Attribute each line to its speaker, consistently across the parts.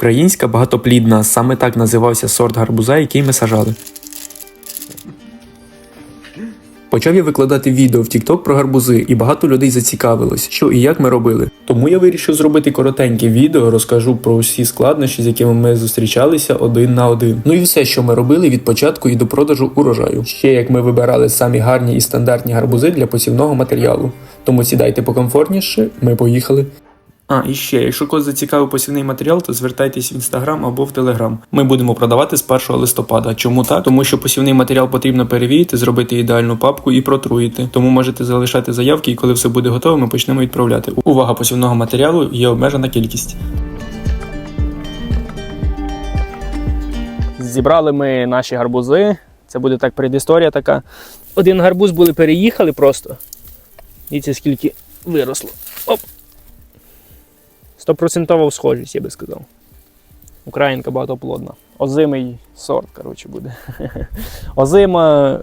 Speaker 1: Українська багатоплідна, саме так називався сорт гарбуза, який ми сажали. Почав я викладати відео в TikTok про гарбузи, і багато людей зацікавилось, що і як ми робили. Тому я вирішив зробити коротеньке відео, розкажу про всі складнощі, з якими ми зустрічалися один на один. Ну і все, що ми робили від початку і до продажу урожаю. Ще як ми вибирали самі гарні і стандартні гарбузи для посівного матеріалу. Тому сідайте покомфортніше, ми поїхали. А, і ще, якщо когось зацікавив посівний матеріал, то звертайтесь в інстаграм або в телеграм. Ми будемо продавати з 1 листопада. Чому так? Тому що посівний матеріал потрібно перевірити, зробити ідеальну папку і протруїти. Тому можете залишати заявки, і коли все буде готово, ми почнемо відправляти. Увага посівного матеріалу є обмежена кількість.
Speaker 2: Зібрали ми наші гарбузи. Це буде так предісторія така. Один гарбуз були переїхали просто. Дивіться, скільки виросло. Оп. Стопроцентова схожість, я би сказав. Українка багатоплодна. Озимий сорт, коротше, буде. Озима, е,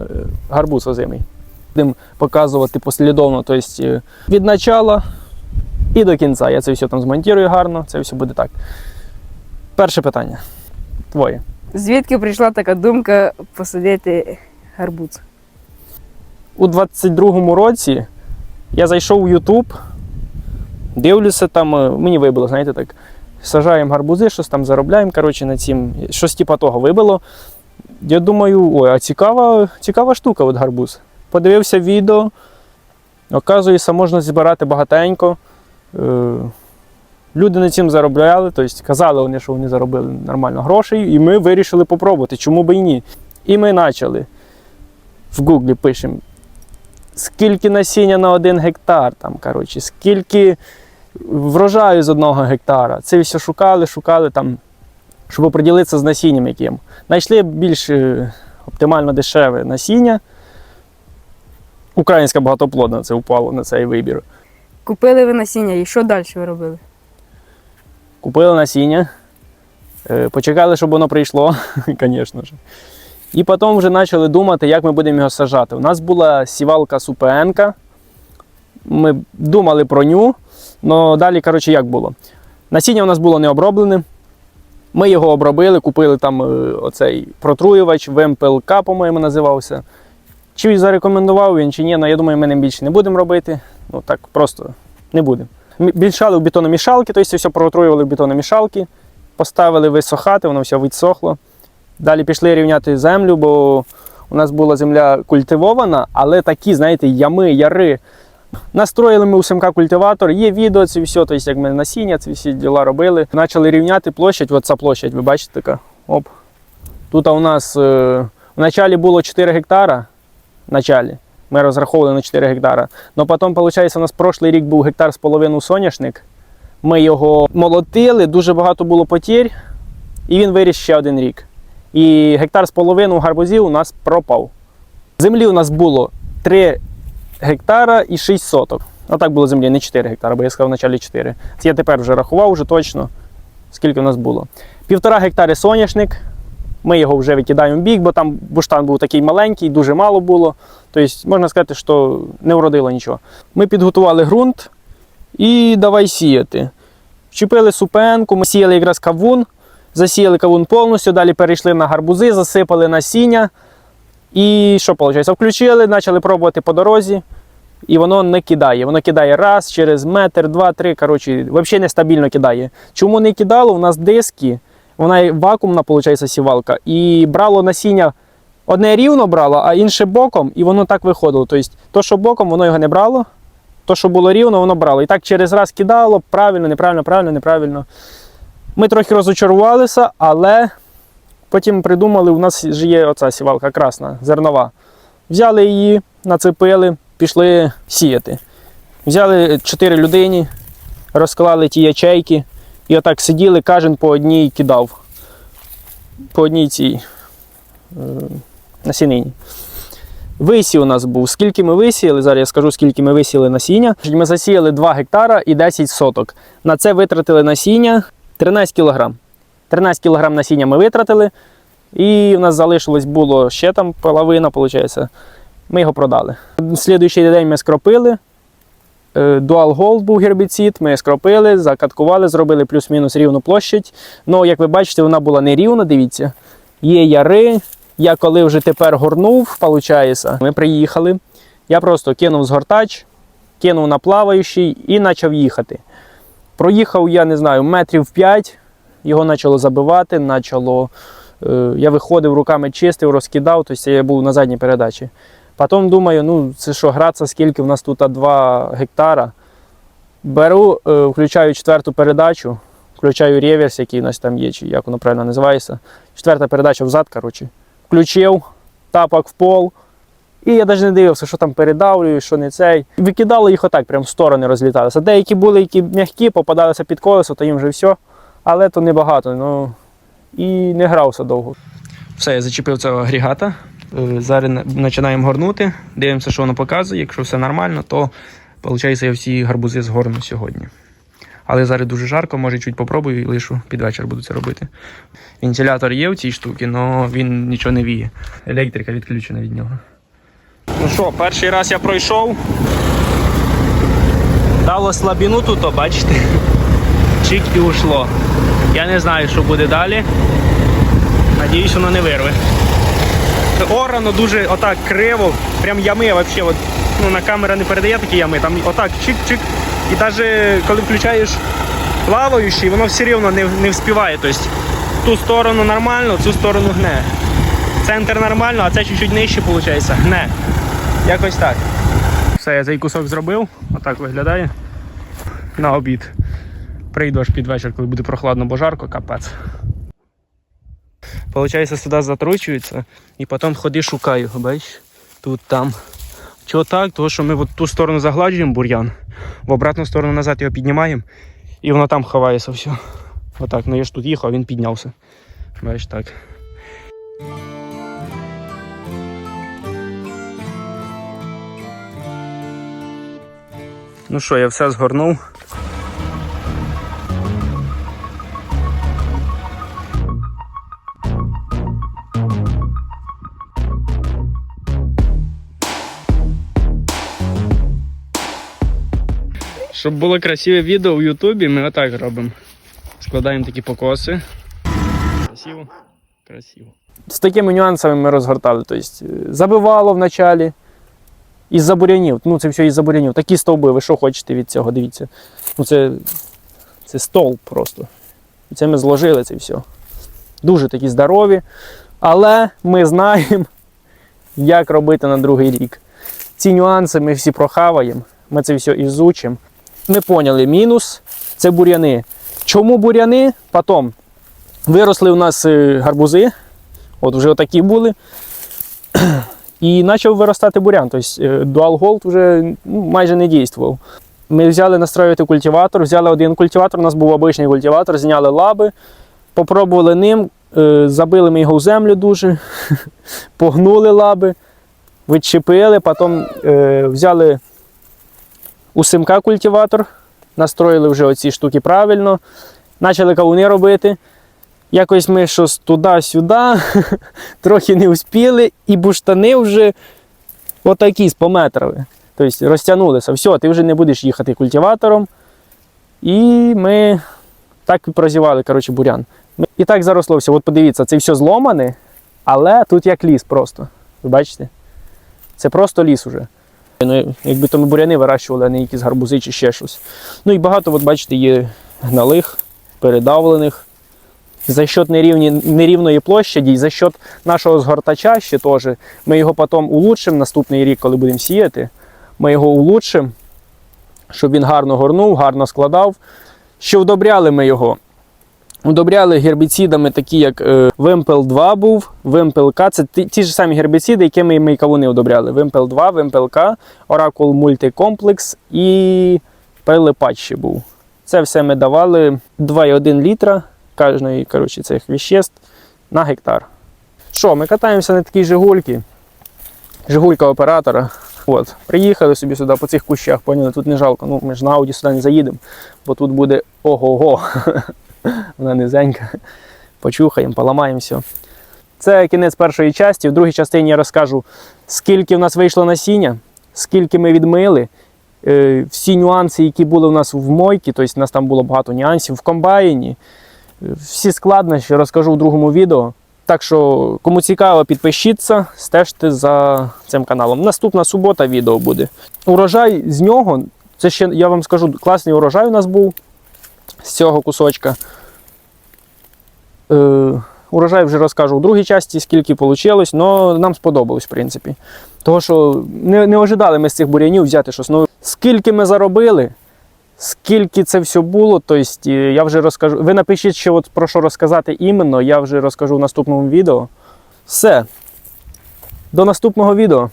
Speaker 2: гарбуз озимий. Будемо показувати послідовно, тобто від начала і до кінця. Я це все там змонтую гарно, це все буде так. Перше питання. Твоє.
Speaker 3: Звідки прийшла така думка посадити гарбуз?
Speaker 2: у 22-му році я зайшов у YouTube, дивлюся там, е, мені вибило, знаєте, так. Сажаємо гарбузи, щось там заробляємо, коротше, на цим. Щось типа того вибило. Я думаю, ой, а цікава, цікава штука от гарбуз. Подивився відео. Оказується, можна збирати багатенько. Е, Люди на цим заробляли, тобто казали вони, що вони заробили нормально грошей, і ми вирішили попробувати, чому би і ні. І ми почали. В Гуглі пишемо скільки насіння на один гектар, там, коротше, скільки врожаю з одного гектара. Це все шукали, шукали там, щоб оприділитися з насінням яким. Знайшли більш е, оптимально дешеве насіння. Українська багатоплодна це впало на цей вибір.
Speaker 3: Купили ви насіння і що далі ви робили?
Speaker 2: Купили насіння, е, почекали, щоб воно прийшло, звісно ж. І потім вже почали думати, як ми будемо його сажати. У нас була сівалка Супенка. Ми думали про ню, але далі, коротше, як було. Насіння у нас було не оброблене. Ми його обробили, купили там е, оцей протруювач, ВМПЛК, по-моєму, називався. Чи зарекомендував він, чи ні, але я думаю, ми ним більше не будемо робити. Ну так, просто не будемо. Більшали в бетономішалки, тобто все протруювали в бетономішалки, поставили висохати, воно все відсохло. Далі пішли рівняти землю, бо у нас була земля культивована, але такі, знаєте, ями, яри. Настроїли ми у СМК культиватор, є відео, це все, тобто як ми насіння, ці всі діла робили. Почали рівняти площадь, от ця площадь, ви бачите така. Оп. Тут у нас е, в началі було 4 гектара. В началі. Ми розраховували на 4 гектара. Но потім, виходить, у нас прошлий рік був гектар з половиною соняшник. Ми його молотили, дуже багато було потір, і він виріс ще один рік. І гектар з половиною гарбузів у нас пропав. Землі у нас було 3 гектара і 6 соток. Отак було землі, не 4 гектара, бо я сказав вначалі 4. Це я тепер вже рахував вже точно, скільки у нас було. Півтора гектари соняшник. Ми його вже викидаємо в бік, бо там буштан був такий маленький, дуже мало було. Тобто, можна сказати, що не вродило нічого. Ми підготували ґрунт і давай сіяти. Вчепили супенку, ми сіяли якраз кавун, засіяли кавун повністю, далі перейшли на гарбузи, засипали насіння. І що виходить? Включили, почали пробувати по дорозі, і воно не кидає. Воно кидає раз, через метр, два, три. Коротше, взагалі нестабільно кидає. Чому не кидало? У нас диски, вона вакуумна, виходить, сівалка, і брало насіння. Одне рівно брало, а інше боком, і воно так виходило. Тобто, то, що боком, воно його не брало, то, що було рівно, воно брало. І так через раз кидало, правильно, неправильно, правильно, неправильно. Ми трохи розочарувалися, але потім придумали, у нас ж є оця сівалка красна, зернова. Взяли її, нацепили, пішли сіяти. Взяли чотири людині, розклали ті ячейки, і отак сиділи, кожен по одній кидав. По одній цій е, насінині. Висів у нас був. Скільки ми висіяли, зараз я скажу, скільки ми висіяли насіння. Ми засіяли 2 гектара і 10 соток. На це витратили насіння 13 кг. 13 кг насіння ми витратили, і у нас залишилось було ще там половина, виходить. Ми його продали. Слідуючий день ми скропили, Е, Dual Gold був гербіцид, ми скропили, закаткували, зробили плюс-мінус рівну площадь. Ну, як ви бачите, вона була не рівна, дивіться. Є яри. Я коли вже тепер горнув, виходить, ми приїхали. Я просто кинув згортач, кинув на плаваючий і почав їхати. Проїхав, я не знаю, метрів 5, його почало забивати, почало. е, Я виходив руками чистив, розкидав, тобто я був на задній передачі. Потім думаю, ну це що, гратися, скільки в нас тут 2 гектара. Беру, е, включаю четверту передачу, включаю реверс, який у нас там є, чи як воно правильно називається. Четверта передача взад, коротше. Включив, тапок в пол. І я навіть не дивився, що там передавлюю, що не цей. Викидали їх отак, прям в сторони розліталися. Деякі були, які м'які, попадалися під колесо, то їм вже все. Але то небагато. Ну, і не грався довго. Все, я зачепив цього агрегата. Е, Зараз починаємо горнути, дивимося, що воно показує. Якщо все нормально, то виходить, я всі гарбузи згорну сьогодні. Але зараз дуже жарко, може чуть попробую і лишу під вечір буду це робити. Вентилятор є в цій штуці, але він нічого не віє. Електрика відключена від нього. Ну що, перший раз я пройшов. Дало слабіну тут, бачите. Чик і ушло. Я не знаю, що буде далі. Надіюсь, воно не вирве. Орано дуже отак криво, прям ями вообще. От, ну, на камера не передає такі ями, там отак чик-чик. І навіть коли включаєш плаваючий, воно все рівно не, не вспіває. Тобто ту сторону нормально, цю сторону гне. Центр нормально, а це чуть-чуть нижче виходить. Гне. Якось так. Все, я цей кусок зробив. Отак виглядає. На обід. Прийду аж під вечір, коли буде прохладно, бо жарко, капець. Получається, сюди затручується і потім ходи шукаю, бачиш? Тут, там. Чого так? Тому що ми от ту сторону загладжуємо бур'ян, в обратну сторону назад його піднімаємо, і воно там ховається все. Отак, ну я ж тут їхав, а він піднявся. Бачиш так. Ну що, я все згорнув. Щоб було красиве відео в Ютубі, ми отак робимо. Складаємо такі покоси. Красиво. Красиво. З такими нюансами ми розгортали. Тобто, забивало в началі. Із-за. Ну, це все із-за бурянів. Такі стовби, ви що хочете від цього, дивіться. Ну, це, це стовп просто. І це ми зложили це все. Дуже такі здорові. Але ми знаємо, як робити на другий рік. Ці нюанси ми всі прохаваємо, ми це все ізучимо. Ми поняли мінус це буряни. Чому буряни? Потім виросли у нас е, гарбузи, от вже отакі були. І почав виростати бурян. Тобто е, Dual Gold вже ну, майже не дійствував. Ми взяли настроювати культиватор, взяли один культиватор, у нас був обичний культиватор, зняли лаби, попробували ним, е, забили ми його в землю дуже, погнули лаби, відчепили, потім е, взяли у симка культиватор, настроїли вже оці штуки правильно, почали кавуни робити. Якось ми щось туди-сюди, трохи не успіли, і буштани вже отакі спометрили. Тобто розтягнулися. Все, ти вже не будеш їхати культиватором. І ми так і прозівали коротше, бурян. І так заросло все. От подивіться, це все зломане, але тут як ліс просто. Ви бачите? Це просто ліс уже. Ну, якби то ми буряни вирощували, а не якісь гарбузи чи ще щось. Ну і багато, от бачите, є гналих, передавлених. За счет нерівної площаді, за счет нашого згортача ще теж. Ми його потім улучшимо наступний рік, коли будемо сіяти. Ми його улучшимо, щоб він гарно горнув, гарно складав. Що вдобряли ми його? Удобряли гербіцидами, такі як е, Вимпел 2 був, Вимпел К. Це ті, ті ж самі гербіциди, якими ми кавуни удобряли. Вимпел 2, Вимпел К, Оракул Мультикомплекс і ще був. Це все ми давали 2,1 літра кожної коротше, цих віществ на гектар. Що, ми катаємося на такій Жигульці. Жигулька оператора. От, приїхали собі сюди по цих кущах, поняли, тут не жалко. Ну, ми ж на Ауді сюди не заїдемо, бо тут буде ого-го. Вона низенька. Почухаємо, поламаємо все. Це кінець першої частини. В другій частині я розкажу, скільки в нас вийшло насіння, скільки ми відмили е, всі нюанси, які були у нас в мойці, тобто у нас там було багато нюансів в комбайні. Всі складнощі розкажу в другому відео. Так що, кому цікаво, підпишіться, стежте за цим каналом. Наступна субота відео буде. Урожай з нього, це ще я вам скажу, класний урожай у нас був з цього кусочка. Е, урожай вже розкажу у другій часті, скільки вийшло, але нам сподобалось, в принципі. Того, що не, не ожидали ми з цих бур'янів взяти щось нове. Скільки ми заробили, скільки це все було, тобто я вже розкажу. Ви напишіть, що от про що розказати іменно, я вже розкажу в наступному відео. Все. До наступного відео.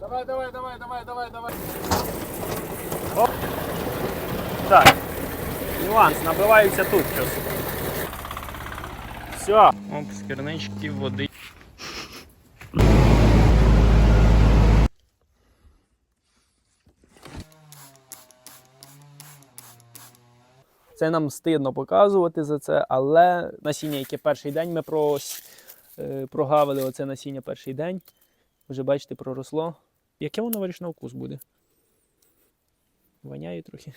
Speaker 4: Давай, давай, давай, давай, давай, давай.
Speaker 2: Так. Нюанс, набиваюся тут щось. Все. Оп, з кернички води. Це нам стидно показувати за це, але насіння, яке перший день ми прос, е, прогавили, оце насіння перший день. Вже бачите, проросло. Яке воно вирішно вкус буде? Воняє трохи.